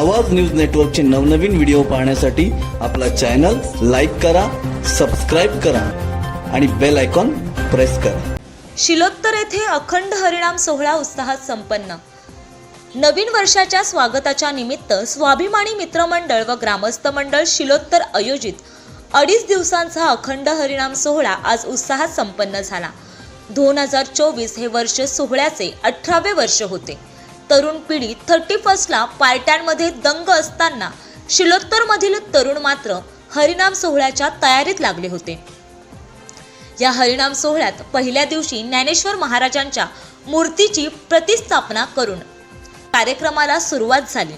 आवाज न्यूज नेटवर्कचे नवनवीन व्हिडिओ पाहण्यासाठी आपला चॅनल लाईक करा सबस्क्राईब करा आणि बेल आयकॉन प्रेस करा. शिलोत्तर येथे अखंड हरिणाम सोहळा उत्साहात संपन्न. नवीन वर्षाच्या स्वागताच्या निमित्त स्वाभिमानी मित्रमंडळ व ग्रामस्थ मंडळ शिलोत्तर आयोजित अडीच दिवसांचा अखंड हरिणाम सोहळा आज उत्साहात संपन्न झाला. दोन हजार चोवीस हे वर्ष सोहळ्याचे अठरावे वर्ष होते. तरुण पिढी थर्टी फर्स्टला पार्ट्यांमध्ये दंग असताना शिलोत्तरमधील तरुण मात्र हरिनाम सोहळ्याच्या तयारीत लागले होते. या हरिनाम सोहळ्यात पहिल्या दिवशी ज्ञानेश्वर महाराजांच्या मूर्तीची प्रतिस्थापना करून कार्यक्रमाला सुरुवात झाली.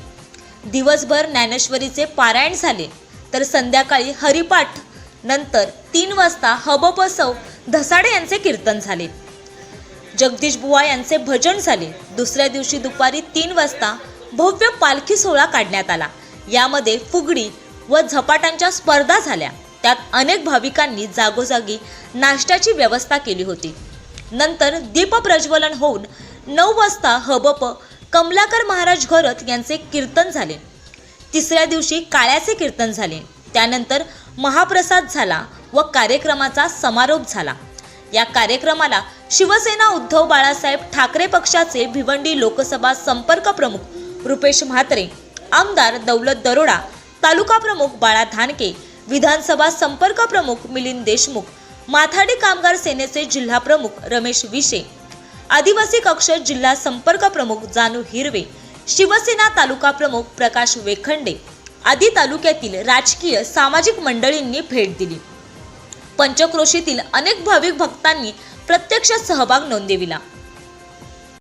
दिवसभर ज्ञानेश्वरीचे पारायण झाले तर संध्याकाळी हरिपाठ नंतर तीन वाजता हबपसव धसाडे यांचे कीर्तन झाले. जगदीश बुवा यांचे भजन झाले. दुसऱ्या दिवशी दुपारी तीन वाजता भव्य पालखी सोहळा काढण्यात आला. यामध्ये फुगडी व झपाटांच्या स्पर्धा झाल्या. त्यात अनेक भाविकांनी जागोजागी नाश्त्याची व्यवस्था केली होती. नंतर दीपप्रज्वलन होऊन नऊ वाजता हबप कमलाकर महाराज घरत यांचे कीर्तन झाले. तिसऱ्या दिवशी काळ्याचे कीर्तन झाले. त्यानंतर महाप्रसाद झाला व कार्यक्रमाचा समारोप झाला. या कार्यक्रमाला शिवसेना उद्धव बाळासाहेब ठाकरे पक्षाचे भिवंडी लोकसभा संपर्क प्रमुख रुपेश म्हात्रे आमदार दौलत दरोडा तालुका प्रमुख बाळा धानके विधानसभा संपर्क प्रमुख मिलिंद देशमुख माथाडी कामगार सेनेचे जिल्हा प्रमुख रमेश विशे आदिवासी कक्ष जिल्हा संपर्क प्रमुख जानू हिरवे शिवसेना तालुका प्रमुख प्रकाश वेखंडे आदी तालुक्यातील राजकीय सामाजिक मंडळींनी भेट दिली. पंचक्रोशीतील अनेक भाविक भक्तांनी प्रत्यक्ष सहभाग नोंदविला.